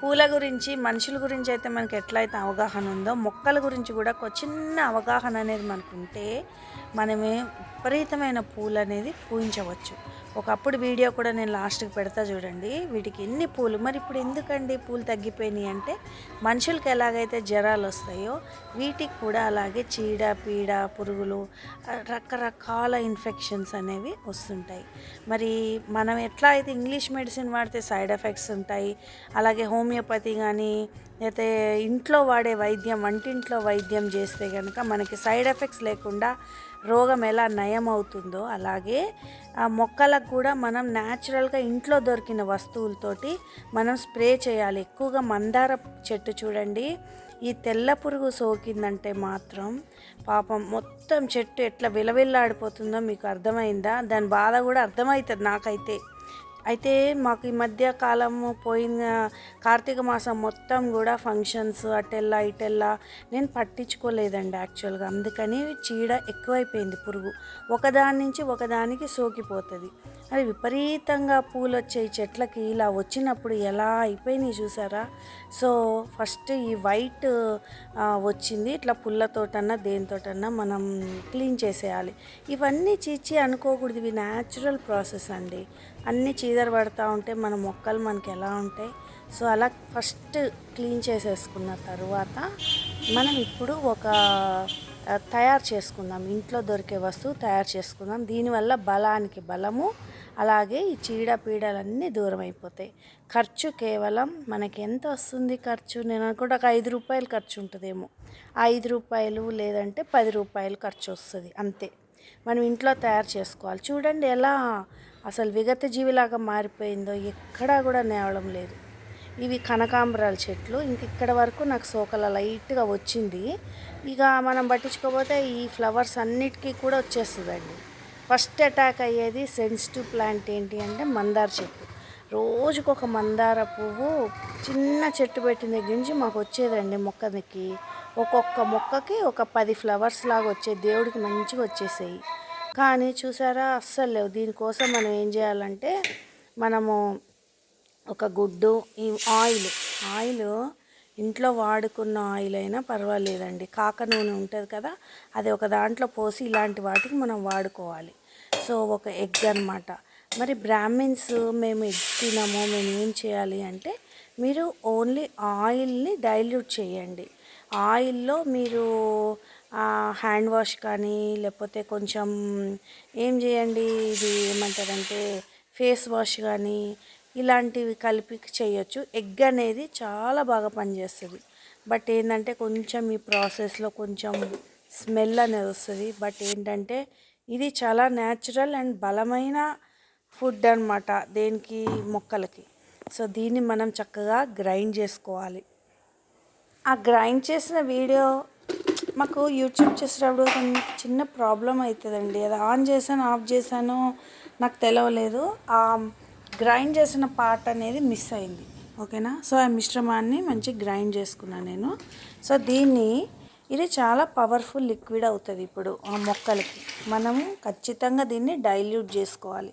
పూల గురించి మనుషుల గురించి అయితే మనకి ఎట్లయితే అవగాహన ఉందో మొక్కల గురించి కూడా ఒక చిన్న అవగాహన అనేది మనకు ఉంటే మనమే విపరీతమైన పూలు అనేది పూయించవచ్చు. ఒకప్పుడు వీడియో కూడా నేను లాస్ట్కి పెడతా చూడండి. వీటికి ఎన్ని పూలు? మరి ఇప్పుడు ఎందుకండి పూలు తగ్గిపోయినాయి అంటే మనుషులకి ఎలాగైతే జ్వరాలు వస్తాయో వీటికి కూడా అలాగే చీడ పీడ పురుగులు రకరకాల ఇన్ఫెక్షన్స్ అనేవి వస్తుంటాయి. మరి మనం ఎట్లా అయితే ఇంగ్లీష్ మెడిసిన్ వాడితే సైడ్ ఎఫెక్ట్స్ ఉంటాయి అలాగే హోమియోపతి కానీ అయితే ఇంట్లో వాడే వైద్యం వంటింట్లో వైద్యం చేస్తే కనుక మనకి సైడ్ ఎఫెక్ట్స్ లేకుండా రోగం ఎలా నయం అవుతుందో అలాగే ఆ మొక్కలకు కూడా మనం న్యాచురల్గా ఇంట్లో దొరికిన వస్తువులతోటి మనం స్ప్రే చేయాలి. ఎక్కువగా మందార చెట్టు చూడండి. ఈ తెల్ల పురుగు సోకిందంటే మాత్రం పాపం మొత్తం చెట్టు ఎట్లా విలవిల్లాడిపోతుందో మీకు అర్థమైందా? దాని బాధ కూడా అర్థమవుతుంది నాకైతే. అయితే మాకు ఈ మధ్య కాలము పోయిన కార్తీక మాసం మొత్తం కూడా ఫంక్షన్స్ అటెల్లా ఇటెల్లా నేను పట్టించుకోలేదండి యాక్చువల్గా అందుకని చీడ ఎక్కువైపోయింది పురుగు. ఒకదాని నుంచి ఒకదానికి సోకిపోతుంది. అది విపరీతంగా పూలు వచ్చే చెట్లకి. ఇలా వచ్చినప్పుడు ఎలా అయిపోయినాయి చూసారా? సో ఫస్ట్ ఈ వైట్ వచ్చింది. ఇట్లా పుల్లతోటన్నా దేనితోటన్నా మనం క్లీన్ చేసేయాలి. ఇవన్నీ చీచి అనుకోకూడదు. ఇవి న్యాచురల్ ప్రాసెస్ అండి. అన్నీ చీదర పడతా ఉంటే మన మొక్కలు మనకి ఎలా ఉంటాయి? సో అలా ఫస్ట్ క్లీన్ చేసేసుకున్న తర్వాత మనం ఇప్పుడు ఒక తయారు చేసుకుందాం. ఇంట్లో దొరికే వస్తువు తయారు చేసుకుందాం. దీనివల్ల బలానికి బలము అలాగే ఈ చీడపీడలన్నీ దూరం అయిపోతాయి. ఖర్చు కేవలం మనకి ఎంత వస్తుంది ఖర్చు? నేను అనుకుంటే ఒక ఐదు రూపాయలు ఖర్చు ఉంటుందేమో. ఐదు రూపాయలు లేదంటే పది రూపాయలు ఖర్చు వస్తుంది. అంతే. మనం ఇంట్లో తయారు చేసుకోవాలి. చూడండి ఎలా అసలు విగత జీవిలాగా మారిపోయిందో. ఎక్కడా కూడా నేవడం లేదు. ఇవి కనకాంబరాల చెట్లు. ఇంక ఇక్కడ వరకు నాకు సోకల లైట్గా వచ్చింది. ఇక మనం పట్టించుకోకపోతే ఈ ఫ్లవర్స్ అన్నిటికీ కూడా వచ్చేస్తుందండి. ఫస్ట్ అటాక్ అయ్యేది సెన్సిటివ్ ప్లాంట్ ఏంటి అంటే మందార చెట్టు. రోజుకొక ఒక మందార పువ్వు చిన్న చెట్టు పెట్టిన దగ్గర నుంచి మాకు వచ్చేదండి మొక్కకి ఒక్కొక్క మొక్కకి ఒక పది ఫ్లవర్స్ లాగా వచ్చే దేవుడికి మంచిగా వచ్చేసాయి. కానీ చూసారా అస్సలు లేవు. దీనికోసం మనం ఏం చేయాలంటే మనము ఒక గుడ్డు ఈ ఆయిల్. ఆయిల్ ఇంట్లో వాడుకున్న ఆయిల్ అయినా పర్వాలేదండి. కాక నూనె ఉంటుంది కదా అది ఒక దాంట్లో పోసి ఇలాంటి వాటికి మనం వాడుకోవాలి. సో ఒక ఎగ్ అనమాట మరి బ్రాహ్మిన్స్ మేము ఎగ్ తినము మేము ఏం చేయాలి అంటే మీరు ఓన్లీ ఆయిల్ని డైల్యూట్ చేయండి. ఆయిల్లో మీరు హ్యాండ్ వాష్ కానీ లేకపోతే కొంచెం ఏం చేయండి? ఇది ఏమంటారంటే ఫేస్ వాష్ కానీ ఇలాంటివి కలిపి చేయొచ్చు. ఎగ్ అనేది చాలా బాగా పనిచేస్తుంది. బట్ ఏంటంటే కొంచెం ఈ ప్రాసెస్లో కొంచెం స్మెల్ అనేది వస్తుంది. బట్ ఏంటంటే ఇది చాలా న్యాచురల్ అండ్ బలమైన ఫుడ్ అన్నమాట దేనికి మొక్కలకి. సో దీన్ని మనం చక్కగా గ్రైండ్ చేసుకోవాలి. ఆ గ్రైండ్ చేసిన వీడియో మాకు యూట్యూబ్ చేసేటప్పుడు కొంచెం చిన్న ప్రాబ్లం అవుతుందండి. అది ఆన్ చేశాను ఆఫ్ చేశాను నాకు తెలవలేదు. ఆ గ్రైండ్ చేసిన పార్ట్ అనేది మిస్ అయింది. ఓకేనా? సో ఆ మిశ్రమాన్ని మంచి గ్రైండ్ చేసుకున్నాను నేను. సో దీన్ని ఇది చాలా పవర్ఫుల్ లిక్విడ్ అవుతుంది ఇప్పుడు ఆ మొక్కలకి. మనము ఖచ్చితంగా దీన్ని డైల్యూట్ చేసుకోవాలి.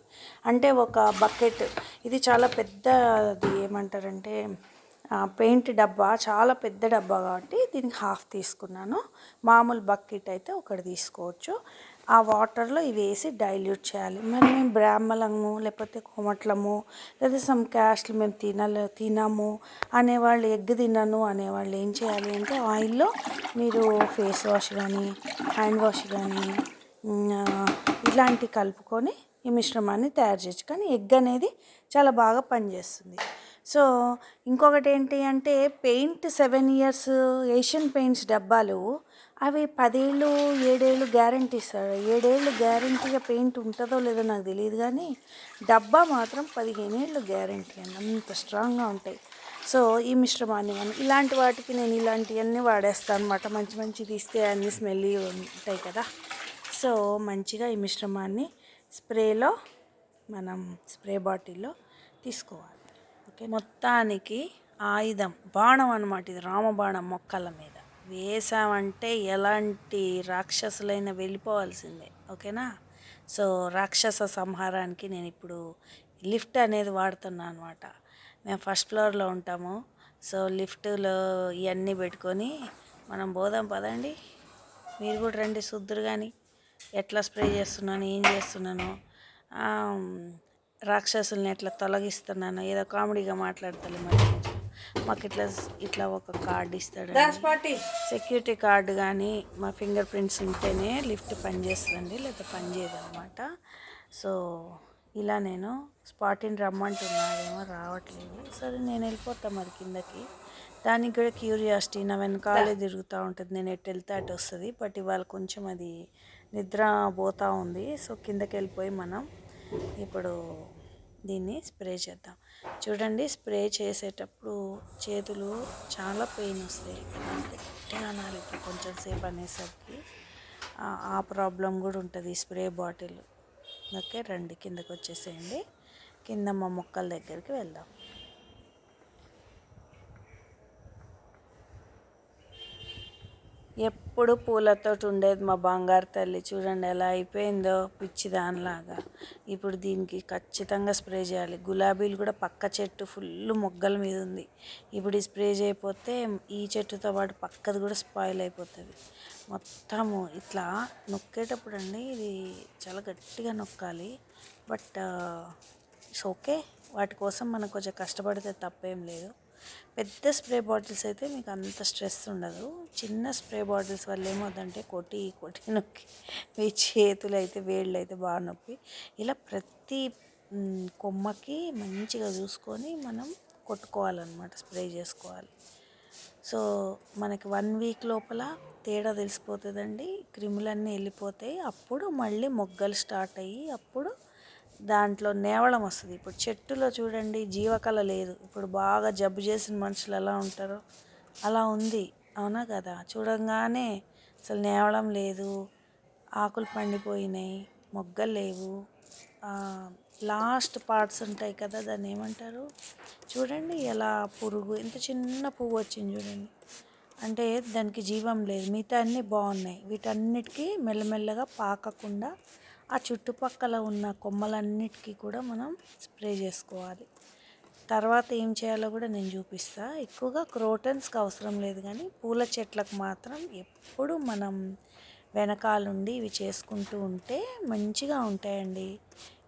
అంటే ఒక బకెట్ ఇది చాలా పెద్దది ఏమంటారంటే పెయింట్ డబ్బా చాలా పెద్ద డబ్బా కాబట్టి దీనికి హాఫ్ తీసుకున్నాను. మామూలు బకెట్ అయితే ఒకటి తీసుకోవచ్చు. ఆ వాటర్లో ఇవి వేసి డైల్యూట్ చేయాలి. మరి మేము బ్రాహ్మలము లేకపోతే కోమట్లము లేదా సమ్ క్యాస్ట్లు మేము తినలే తినము అనేవాళ్ళు ఎగ్ తినను అనేవాళ్ళు ఏం చేయాలి అంటే ఆయిల్లో మీరు ఫేస్ వాష్ కానీ హ్యాండ్ వాష్ కానీ ఇలాంటి కలుపుకొని ఈ మిశ్రమాన్ని తయారు చేయొచ్చు. కానీ ఎగ్ అనేది చాలా బాగా పనిచేస్తుంది. సో ఇంకొకటి ఏంటి అంటే paint seven years Asian paints డబ్బాలు అవి పదేళ్ళు ఏడేళ్ళు గ్యారంటీ ఇస్తాడు ఏడేళ్ళు గ్యారంటీగా పెయింట్ ఉంటుందో లేదో నాకు తెలియదు కానీ డబ్బా మాత్రం పదిహేను ఏళ్ళు గ్యారంటీ అండి అంత స్ట్రాంగ్గా ఉంటాయి. సో ఈ మిశ్రమాన్ని మనం ఇలాంటి వాటికి నేను ఇలాంటివన్నీ వాడేస్తాను అనమాట మంచి మంచి తీస్తే అన్ని స్మెల్ ఉంటాయి కదా. సో మంచిగా ఈ మిశ్రమాన్ని స్ప్రేలో మనం స్ప్రే బాటిల్లో తీసుకోవాలి. ఓకే మొత్తానికి ఆయుధం బాణం అనమాట ఇది. రామబాణం మొక్కల మీద. వేసామంటే ఎలాంటి రాక్షసులైనా వెళ్ళిపోవాల్సిందే ఓకేనా? సో రాక్షస సంహారానికి నేను ఇప్పుడు లిఫ్ట్ అనేది వాడుతున్నాను అనమాట మేము ఫస్ట్ ఫ్లోర్లో ఉంటాము. సో లిఫ్ట్లో ఇవన్నీ పెట్టుకొని మనం పోదాం పదండి. మీరు కూడా రండి శుద్ధురు కానీ ఎట్లా స్ప్రే చేస్తున్నాను ఏం చేస్తున్నాను రాక్షసుల్ని ఎట్లా తొలగిస్తున్నాను ఏదో కామెడీగా మాట్లాడతాను మరి. మాకు ఇట్లా ఇట్లా ఒక కార్డు ఇస్తాడు సెక్యూరిటీ కార్డు కానీ మా ఫింగర్ ప్రింట్స్ ఉంటేనే లిఫ్ట్ పనిచేస్తుందండి లేదా పనిచేయదు అనమాట సో ఇలా నేను స్పాటిని రమ్మంటున్నాడేమో రావట్లేదు. సరే నేను వెళ్ళిపోతా మరి కిందకి. దానికి కూడా క్యూరియాసిటీ నా వెనకాలే తిరుగుతూ ఉంటుంది. నేను ఎటు వెళ్తే అటు వస్తుంది బట్ ఇవాళ కొంచెం అది నిద్ర పోతూ ఉంది. సో కిందకి వెళ్ళిపోయి మనం ఇప్పుడు దీన్ని స్ప్రే చేద్దాం. చూడండి స్ప్రే చేసేటప్పుడు చేతులు చాలా పెయిన్ వస్తాయి. ఇలా గట్టిగా అనాలి. ఇప్పుడు కొంచెం సేపు అనేసరికి ఆ- ఆ ప్రాబ్లం కూడా ఉంటుంది. Spray bottle. ఓకే రండి. కిందకి వచ్చేసేయండి. కింద మా మొక్కల దగ్గరికి వెళ్దాం. ఎప్పుడు పూలతో ఉండేది మా బంగారు తల్లి. చూడండి ఎలా అయిపోయిందో పిచ్చి దానిలాగా. ఇప్పుడు దీనికి ఖచ్చితంగా స్ప్రే చేయాలి. గులాబీలు కూడా పక్క చెట్టు ఫుల్ మొగ్గల మీద ఉంది. ఇప్పుడు ఈ స్ప్రే చేయకపోతే ఈ చెట్టుతో పాటు పక్కది కూడా స్పాయిల్ అయిపోతుంది. మొత్తము ఇట్లా నొక్కేటప్పుడు అండి ఇది చాలా గట్టిగా నొక్కాలి. But it's okay. వాటి కోసం మనం కొంచెం కష్టపడితే తప్పేం లేదు. పెద్ద స్ప్రే బాటిల్స్ అయితే మీకు అంత స్ట్రెస్ ఉండదు. చిన్న స్ప్రే బాటిల్స్ వల్ల ఏమవుతుందంటే కొట్టి కొట్టి నొక్కి మీ చేతులు అయితే వేళ్ళు అయితే బాగా నొప్పి. ఇలా ప్రతి కొమ్మకి మంచిగా చూసుకొని మనం కొట్టుకోవాలన్నమాట స్ప్రే చేసుకోవాలి. సో మనకి వన్ వీక్ లోపల తేడా తెలిసిపోతుందండి. క్రిములన్నీ వెళ్ళిపోతాయి. అప్పుడు మళ్ళీ మొగ్గలు స్టార్ట్ అయ్యి అప్పుడు దాంట్లో నేవడం వస్తుంది. ఇప్పుడు చెట్టులో చూడండి జీవకళ లేదు. ఇప్పుడు బాగా జబ్బు చేసిన మనుషులు ఎలా ఉంటారో అలా ఉంది. అవునా కదా? చూడంగానే అసలు నేవడం లేదు ఆకులు పండిపోయినాయి మొగ్గలు లేవు. లాస్ట్ పార్ట్స్ ఉంటాయి కదా దాన్ని ఏమంటారు? చూడండి ఎలా పురుగు ఎంత చిన్న పువ్వు వచ్చింది చూడండి. అంటే దానికి జీవం లేదు. మిగతా అన్నీ బాగున్నాయి. వీటన్నిటికీ మెల్లమెల్లగా పాకకుండా ఆ చుట్టుపక్కల ఉన్న కొమ్మలన్నిటికీ కూడా మనం స్ప్రే చేసుకోవాలి. తర్వాత ఏం చేయాలో కూడా నేను చూపిస్తా. ఎక్కువగా క్రోటన్స్కి అవసరం లేదు కానీ పూల చెట్లకు మాత్రం ఎప్పుడు మనం వెనకాలండి ఇవి చేసుకుంటూ ఉంటే మంచిగా ఉంటాయండి.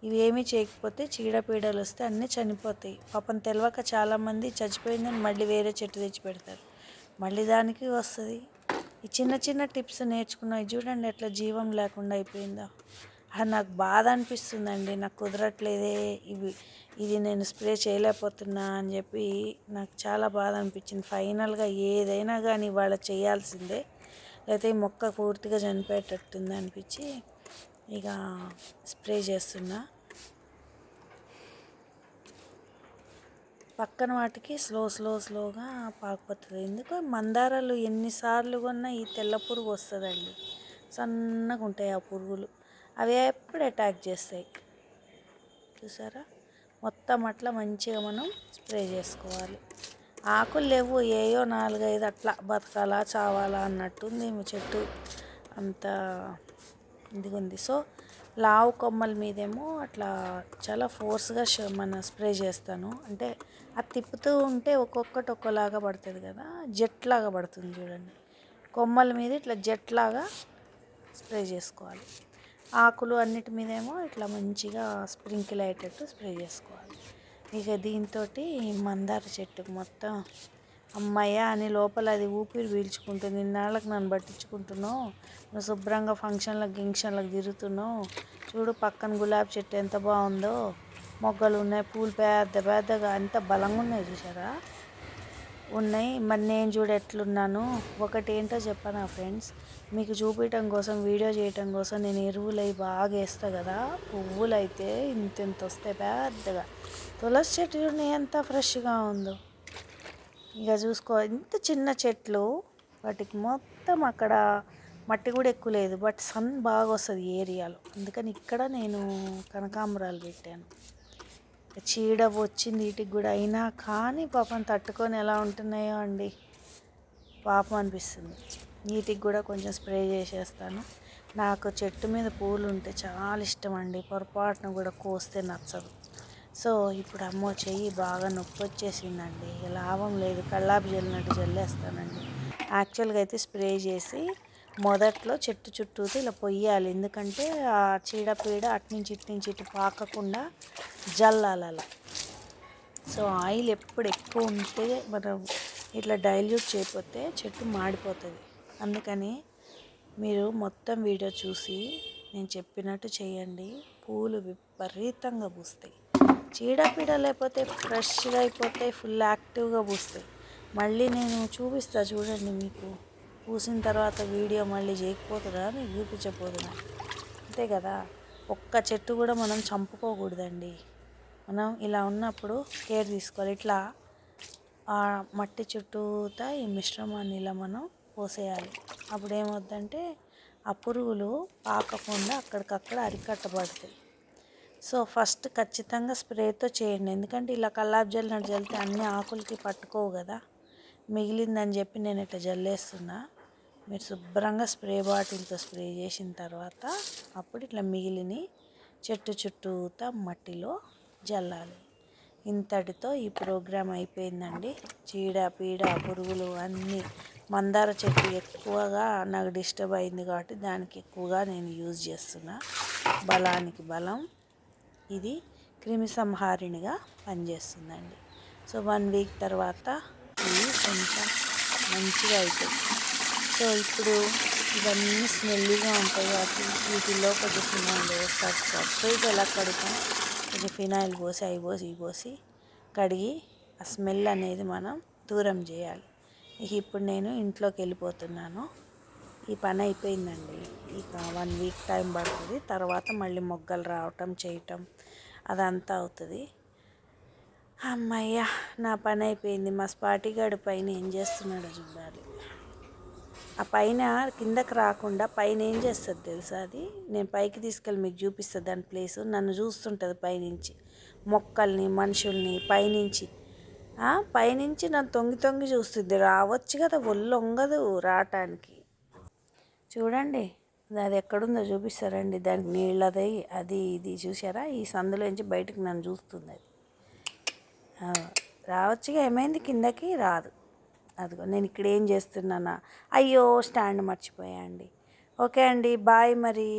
ఇవి ఏమీ చేయకపోతే చీడపీడలు వస్తే అన్నీ చనిపోతాయి. పాపం తెలియక చాలామంది చచ్చిపోయిందని మళ్ళీ వేరే చెట్టు తెచ్చి పెడతారు. మళ్ళీ దానికి వస్తుంది. ఈ చిన్న చిన్న టిప్స్ నేర్చుకున్నాయి. చూడండి ఎట్లా జీవం లేకుండా అయిపోయిందో. అది నాకు బాధ అనిపిస్తుందండి. నాకు కుదరట్లేదే ఇవి ఇది నేను స్ప్రే చేయలేకపోతున్నా అని చెప్పి నాకు చాలా బాధ అనిపించింది. ఫైనల్గా ఏదైనా కానీ ఇవాళ చేయాల్సిందే. లేకపోతే ఈ మొక్క పూర్తిగా చనిపోయేటట్టుంది అనిపించి ఇక స్ప్రే చేస్తున్నా. పక్కన వాటికి స్లో స్లో స్లోగా పాకపోతుంది ఎందుకు మందారాలు ఎన్నిసార్లు కొన్నా ఈ తెల్ల పురుగు వస్తుందండి. సన్నగా ఉంటాయి ఆ పురుగులు. అవి ఎప్పుడు అటాక్ చేస్తాయి? చూసారా? మొత్తం అట్లా మంచిగా మనం స్ప్రే చేసుకోవాలి. ఆకులు లేవు ఏయో నాలుగైదు అట్లా బతకాలా చావాలా అన్నట్టుంది మీ చెట్టు. అంత ఇదిగుంది. సో లావు కొమ్మల మీదేమో అట్లా చాలా ఫోర్స్గా మన స్ప్రే చేస్తాను. అంటే అది తిప్పుతూ ఉంటే ఒక్కొక్కటి ఒక్కోలాగా పడుతుంది కదా. జెట్లాగా పడుతుంది చూడండి. కొమ్మల మీద ఇట్లా జెట్లాగా స్ప్రే చేసుకోవాలి. ఆకులు అన్నిటి మీదేమో ఇట్లా మంచిగా స్ప్రింకిల్ అయ్యేటట్టు స్ప్రే చేసుకోవాలి. ఇక దీంతో మందార చెట్టుకు మొత్తం అమ్మయ్య అని లోపల అది ఊపిరి పీల్చుకుంటుంది ఇన్నాళ్ళకి నన్ను పట్టించుకుంటున్నావు? నువ్వు శుభ్రంగా ఫంక్షన్లకు గింక్షన్లకు తిరుగుతున్నావు? చూడు పక్కన గులాబీ చెట్టు ఎంత బాగుందో. మొగ్గలు ఉన్నాయి పూలు పెద్ద పెద్దగా అంత బలంగా ఉన్నాయి చూసారా ఉన్నాయి. మరి నేను చూడు ఎట్లున్నాను. ఒకటి ఏంటో చెప్పనా ఫ్రెండ్స్? మీకు చూపించడం కోసం వీడియో చేయటం కోసం నేను ఎరువులు అవి బాగా వేస్తా కదా. పువ్వులు అయితే ఇంత ఇంత వస్తాయి పెద్దగా. తులసి చెట్టు ఎంత ఫ్రెష్గా ఉందో. ఇక చూసుకో ఇంత చిన్న చెట్లు వాటికి మొత్తం అక్కడ మట్టి కూడా ఎక్కువ లేదు. బట్ సన్ బాగా వస్తుంది ఈ ఏరియాలో. అందుకని ఇక్కడ నేను కనకాంబరాలు పెట్టాను. చీడ వచ్చింది వీటికి కూడా అయినా కానీ పాపం తట్టుకొని ఎలా ఉంటున్నాయో అండి. పాపం అనిపిస్తుంది. నీటికి కూడా కొంచెం స్ప్రే చేసేస్తాను. నాకు చెట్టు మీద పూలు ఉంటే చాలా ఇష్టం అండి. పొరపాటున కూడా కోస్తే నచ్చదు. సో ఇప్పుడు అమ్మో చెయ్యి బాగా నొప్పి వచ్చేసిందండి. లాభం లేదు. కల్లాపి జల్లినట్టు జల్లేస్తానండి. యాక్చువల్గా అయితే స్ప్రే చేసి మొదట్లో చెట్టు చుట్టూతో ఇలా పొయ్యాలి. ఎందుకంటే ఆ చీడపీడ అటు నుంచి ఇటు నుంచి ఇటు పాకకుండా జల్లాలి అలా సో ఆయిల్ ఎప్పుడు ఎక్కువ ఉంటే మనం ఇట్లా డైల్యూట్ చేయకపోతే చెట్టు మాడిపోతుంది. అందుకని మీరు మొత్తం వీడియో చూసి నేను చెప్పినట్టు చేయండి. పూలు విపరీతంగా పూస్తాయి. చీడపీడ లేకపోతే ఫ్రెష్గా అయిపోతాయి ఫుల్ యాక్టివ్గా పూస్తాయి. మళ్ళీ నేను చూపిస్తా చూడండి మీకు. పూసిన తర్వాత వీడియో మళ్ళీ చేయకపోతుందా? మీకు చూపించకపోతున్నా అంతే కదా? ఒక్క చెట్టు కూడా మనం చంపుకోకూడదండి. మనం ఇలా ఉన్నప్పుడు కేర్ తీసుకోవాలి. ఇట్లా ఆ మట్టి చుట్టూతా ఈ మిశ్రమాన్ని ఇలా మనం పోసేయాలి. అప్పుడు ఏమవుద్దంటే ఆ పురుగులు పాకకుండా అక్కడికక్కడ అరికట్టబడతాయి. సో ఫస్ట్ ఖచ్చితంగా స్ప్రేతో చేయండి. ఎందుకంటే ఇలా కల్లాపు జల్లినట్టు జల్లితే అన్ని ఆకులకి పట్టుకోవు కదా. మిగిలిందని చెప్పి నేను ఇట్లా జల్లేస్తున్నా. మీరు శుభ్రంగా స్ప్రే బాటిల్తో స్ప్రే చేసిన తర్వాత అప్పుడు ఇట్లా మిగిలిని చెట్టు చుట్టూతా మట్టిలో జల్లాలి. ఇంతటితో ఈ ప్రోగ్రామ్ అయిపోయిందండి. చీడ పీడ పురుగులు అన్నీ మందార చెట్టు ఎక్కువగా నాకు డిస్టర్బ్ అయింది కాబట్టి దానికి ఎక్కువగా నేను యూజ్ చేస్తున్నా. బలానికి బలం. ఇది క్రిమి సంహారిణిగా పనిచేస్తుందండి. సో వన్ వీక్ తర్వాత ఇది కొంచెం మంచిగా అవుతుంది సో ఇప్పుడు ఇవన్నీ స్మెల్లీగా ఉంటాయి కాబట్టి వీటిలో కొంచెం ఫినాయిల్ వేస్తారు సర్ఫైజ్ ఎలా కడుగుతాం? కొంచెం ఫినాయిల్ పోసి అవి పోసి ఇవి పోసి కడిగి ఆ స్మెల్ అనేది మనం దూరం చేయాలి. ఇక ఇప్పుడు నేను ఇంట్లోకి వెళ్ళిపోతున్నాను. ఈ పని అయిపోయిందండి. ఇక వన్ వీక్ టైం పడుతుంది. తర్వాత మళ్ళీ మొగ్గలు రావటం చేయటం అదంతా అవుతుంది. అమ్మయ్య నా పని అయిపోయింది. మా స్పాటిగాడు పైన ఏం చేస్తున్నాడో చూడాలి. ఆ పైన కిందకి రాకుండా పైన ఏం చేస్తుంది తెలుసా అది? నేను పైకి తీసుకెళ్ళి మీకు చూపిస్తుంది దాని ప్లేస్. నన్ను చూస్తుంటుంది పైనుంచి. మొక్కల్ని మనుషుల్ని పైనుంచి. పైనుంచి నన్ను తొంగి తొంగి చూస్తుంది. రావచ్చు కదా ఒళ్ళు వంగదు రావటానికి. చూడండి అది ఎక్కడుందో చూపిస్తారండి దానికి నీళ్ళది అది ఇది చూసారా ఈ సందులోంచి బయటకు నన్ను చూస్తుంది అది. రావచ్చుగా ఏమైంది? కిందకి రాదు. అదిగో నేను ఇక్కడ ఏం చేస్తున్నానా? అయ్యో స్టాండ్ మర్చిపోయా అండి. ఓకే అండి బాయ్ మరి.